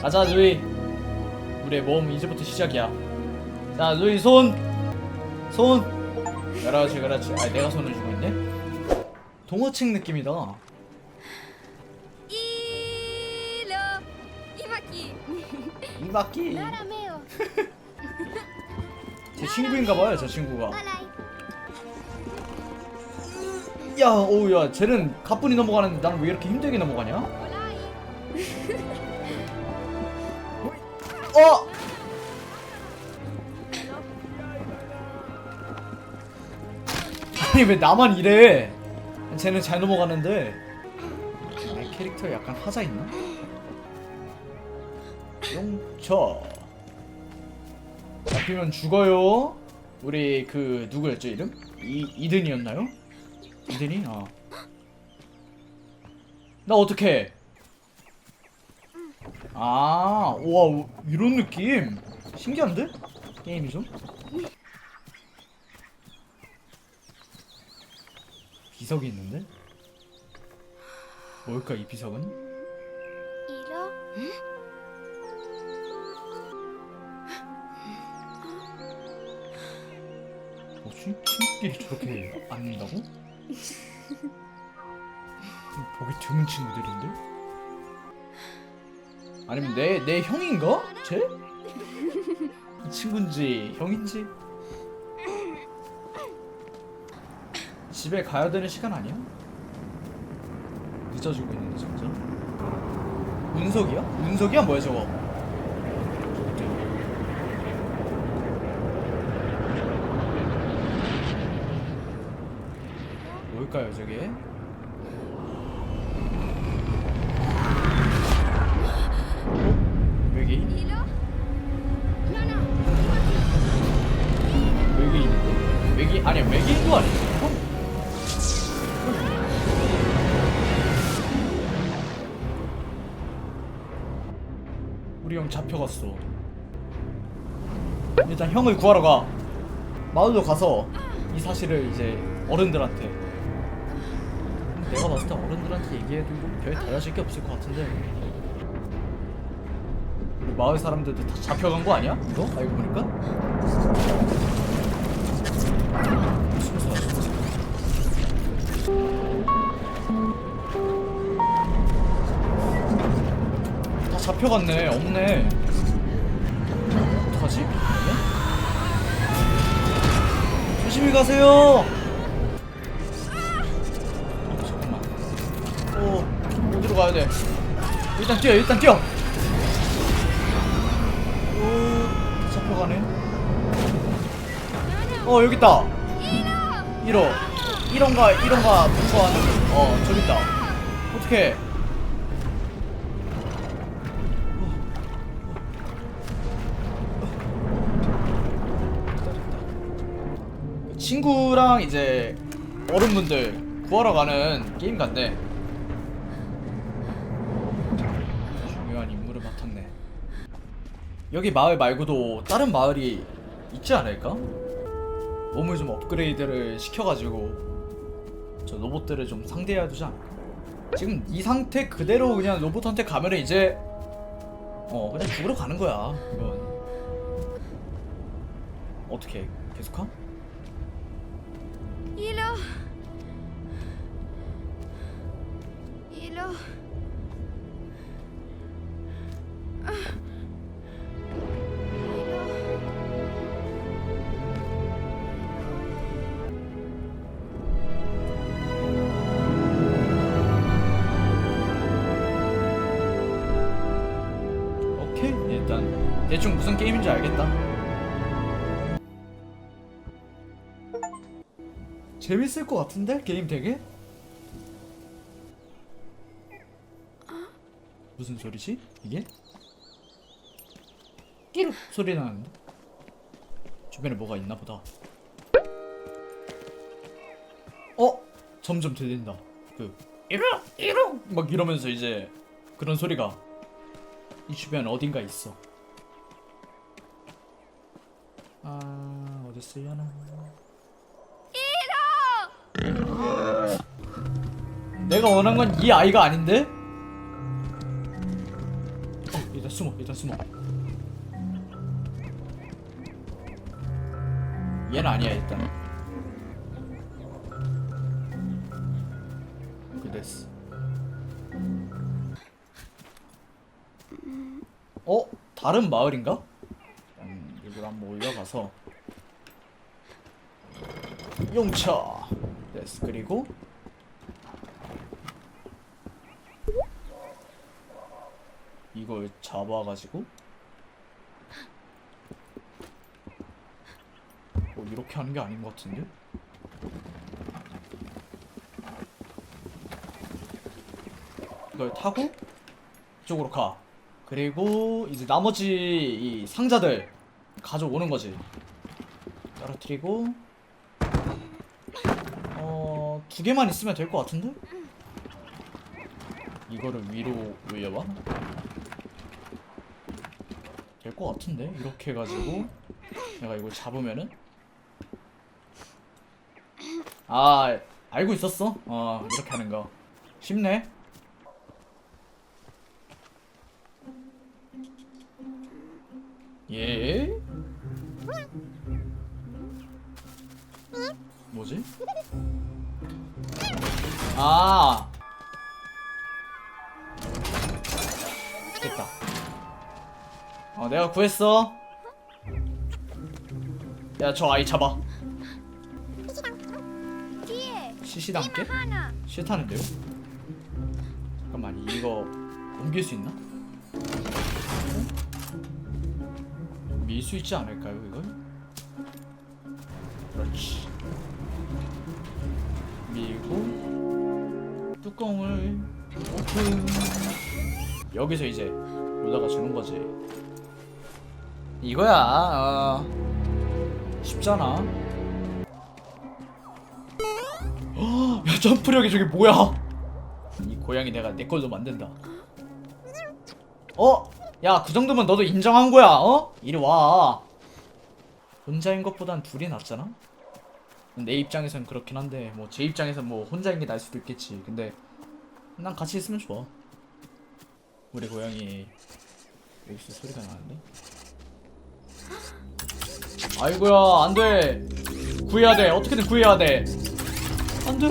가자 루이. 우리의 몸 이제부터 시작이야. 자 루이 손! 손! 그렇지 그렇지. 아 내가 손을 주고 있네? 동화책 느낌이다. 이로 이마키 이마키 제 친구인가봐요 저 친구가. 야, 오야, 쟤는 가뿐히 넘어가는데 나는 왜 이렇게 힘들게 넘어가냐? 어! 아니 왜 나만 이래? 쟤는 잘 넘어가는데 내 캐릭터에 약간 하자 있나? 용쳐 잡히면 죽어요 우리 그 누구였죠 이름? 이 이든이었나요? 이든이? 어. 나 어떡해 아, 와, 이런 느낌. 신기한데? 게임이 좀? 비석이 있는데? 뭘까, 이 비석은? 色 뭐지? 친구끼리 저렇게 앉는다고? 보기 드문 친구들인데? 아니면 내, 내 형인가? 쟤? 이 친구인지 형인지? 집에 가야 되는 시간 아니야? 늦어지고 있는데 진짜 운석이야? 운석이야 뭐야 저거 뭘까요 저게? 아니야 외계인도 아니지 형? 우리 형 잡혀갔어 일단 형을 구하러 가 마을로 가서 이 사실을 이제 어른들한테 내가 봤을 때 어른들한테 얘기해도 별 달라질 게 없을 것 같은데 우리 마을 사람들도 다 잡혀간 거 아니야? 이거? 알고 보니까? 다 잡혀갔네. 없네. 어떡하지? 없네? 조심히 가세요. 어, 잠깐만. 어, 어디로 가야 돼? 일단 뛰어, 일단 뛰어. 오, 다 잡혀가네. 어, 여기 있다. 1호. 1호인가 1호인가 뭔가 하는 어 저기 있다. 어떻게 친구랑 이제 어른분들 구하러 가는 게임 같네. 중요한 임무를 맡았네. 여기 마을 말고도 다른 마을이 있지 않을까? 몸을 좀 업그레이드를 시켜가지고 저 로봇들을 좀 상대해야 되지 않을까? 지금 이 상태 그대로 그냥 로봇한테 가면은 이제 어 그냥 죽으러 가는 거야 이건 어떻게 계속함? 대충 무슨 게임인지 알겠다 재밌을 것 같은데 게임 되게? 무슨 소리지 이게? 끼룩 소리 나는데 주변에 뭐가 있나 보다 어? 점점 들린다 그 이룩 이룩 막 이러면서 이제 그런 소리가 이 주변 어딘가 있어. 아 어디 쓰려나? 내가 원한 건 이 아이가 아닌데? 어, 일단 숨어 일단 숨어 얘는 아니야 일단 그 됐어 어? 다른 마을인가? 음, 일부러 한번 올려가서 용차 됐어. 그리고 이걸 잡아가지고 어, 이렇게 하는 게 아닌 것 같은데? 이걸 타고 이쪽으로 가. 그리고 이제 나머지 이 상자들 가져오는 거지 떨어뜨리고 어... 두 개만 있으면 될 것 같은데? 이거를 위로 올려봐 될 것 같은데? 이렇게 해가지고 내가 이걸 잡으면은 아 알고 있었어? 어 이렇게 하는 거 쉽네 예? 뭐지? 아 됐다 어 내가 구했어 야 저 아이 잡아 뒤에 시시당께? 하나 싫다는데요? 잠깐만 이거 옮길 수 있나? 밀 수 있지 않을까요 이걸? 그렇지 밀고 뚜껑을 오픈 여기서 이제 올라가 주는 거지 이거야 어. 쉽잖아 야 점프력이 저게 뭐야? 이 고양이 내가 내 걸로 만든다. 어? 야 그 정도면 너도 인정한 거야, 어? 이리 와. 혼자인 것보단 둘이 낫잖아. 내 입장에선 그렇긴 한데 뭐 제 입장에선 뭐 혼자인 게 나을 수도 있겠지. 근데 난 같이 있으면 좋아. 우리 고양이 여기서 소리가 나는데? 아이고야 안돼 구해야 돼 어떻게든 구해야 돼 안돼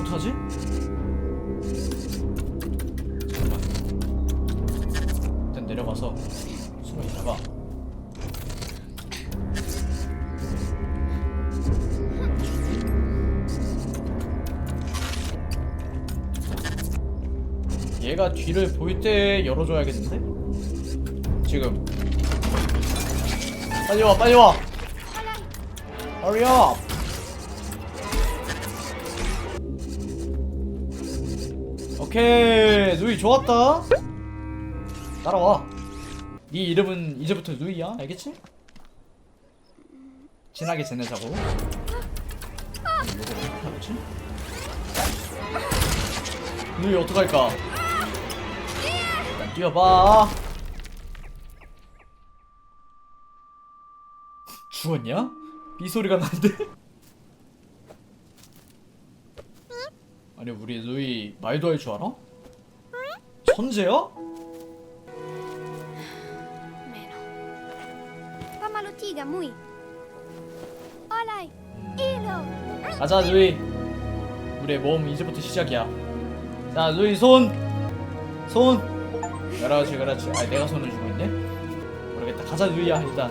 어떡하지? 잠깐만 일단 내려가서 숨어 있다 얘가 뒤를 보일 때 열어줘야겠는데? 지금. 빨리 와 빨리 와. Hurry up. 오케이 누이 좋았다. 따라와. 네 이름은 이제부터 누이야? 알겠지? 친하게 지내자고? 누이 어떡할까 뛰어봐 죽었냐? 이 소리가 나는데? 아니 우리 루이 말도 할 줄 알아? 천재야? muy Hola 가자 루이 우리의 모험 이제부터 시작이야 자 루이 손! 손! 그렇지 그렇지 아 내가 손을 주고 있네? 모르겠다 가자 루이야 일단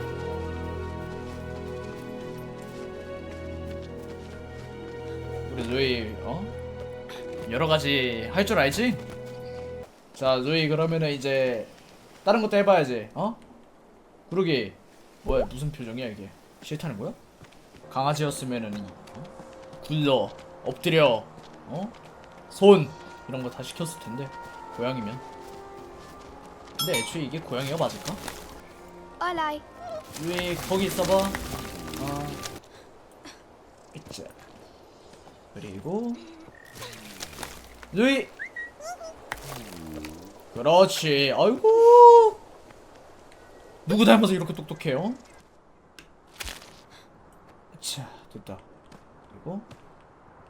우리 루이 어? 여러가지 할 줄 알지? 자 루이 그러면은 이제 다른 것도 해봐야지 어? 구르기 뭐야 무슨 표정이야 이게 싫다는 거야? 강아지였으면은 이, 어? 굴러 엎드려 어? 손 이런 거 다 시켰을 텐데 고양이면 근데 애초에 이게 고양이가 맞을까? Hola 왜 거기 있어봐. 어. 있자 그리고. 루이 그렇지. 아이고! 누구 닮아서 이렇게 똑똑해요? 자 됐다. 그리고.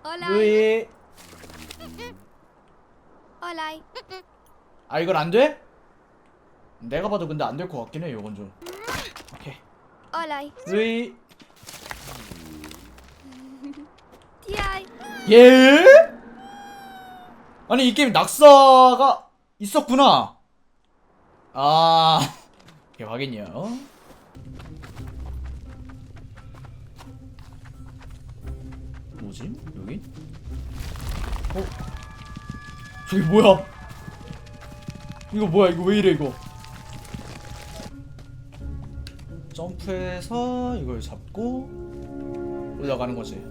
Hola 루이 Hola 아 이건 안 돼? 내가 봐도 근데 안 될 것 같긴 해 이건 좀 오케이 Olai. 으이 Tiai. 예? 아니 이 게임 낙사가 있었구나 아 확인이요 뭐지 여기? 어? 저기 뭐야 이거 뭐야 이거 왜 이래 이거 점프해서 이걸 잡고 올라가는 거지.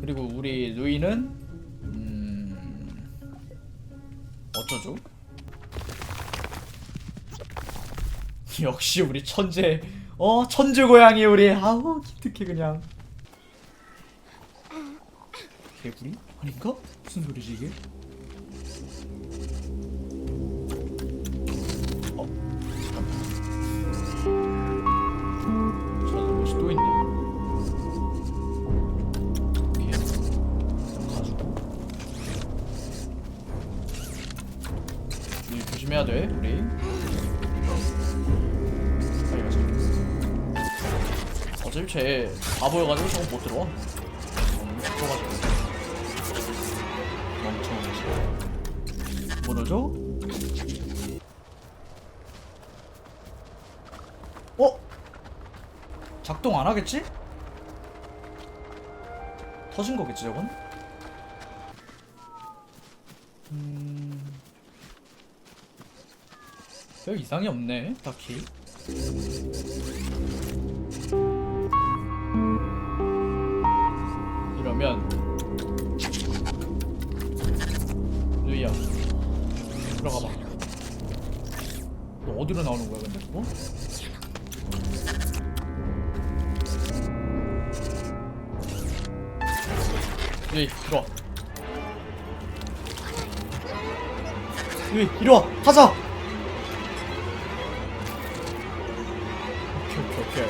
그리고 우리 누이는 음 어쩌죠? 역시 우리 천재 어 천재 고양이 우리. 아우 기특해 그냥. 개구리? 아닌가? 무슨 소리지 이게? 쟤 바보여가지고 저거 못 들어와. 너무 죽어가지고. 멈춰. 뭐라죠? 어? 작동 안 하겠지? 터진 거겠지 저건? 음... 별 이상이 없네 딱히 어디로 나오는 거야 근데 그거? 루이 들어와. 루이 이리 와 가자. 오케이 오케이 오케이.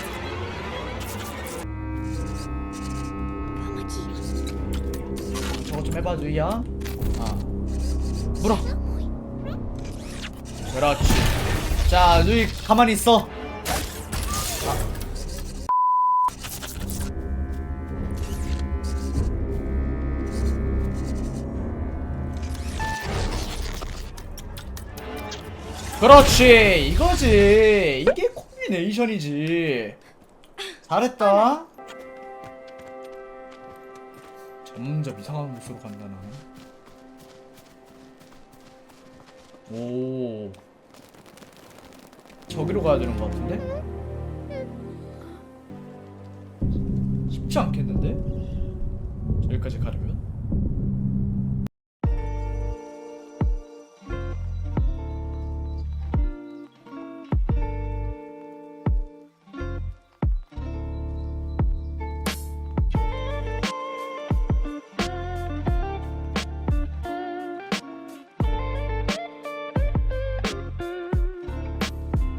저거 좀 해봐 루이야. 아 물어. 그렇지. 자 루이 가만히 있어. 그렇지 이거지. 이게 콤비네이션이지. 잘했다. 점점 이상한 곳으로 간다 나오 저기로 가야 되는 것 같은데? 쉽지 않겠는데? 저기까지 가려면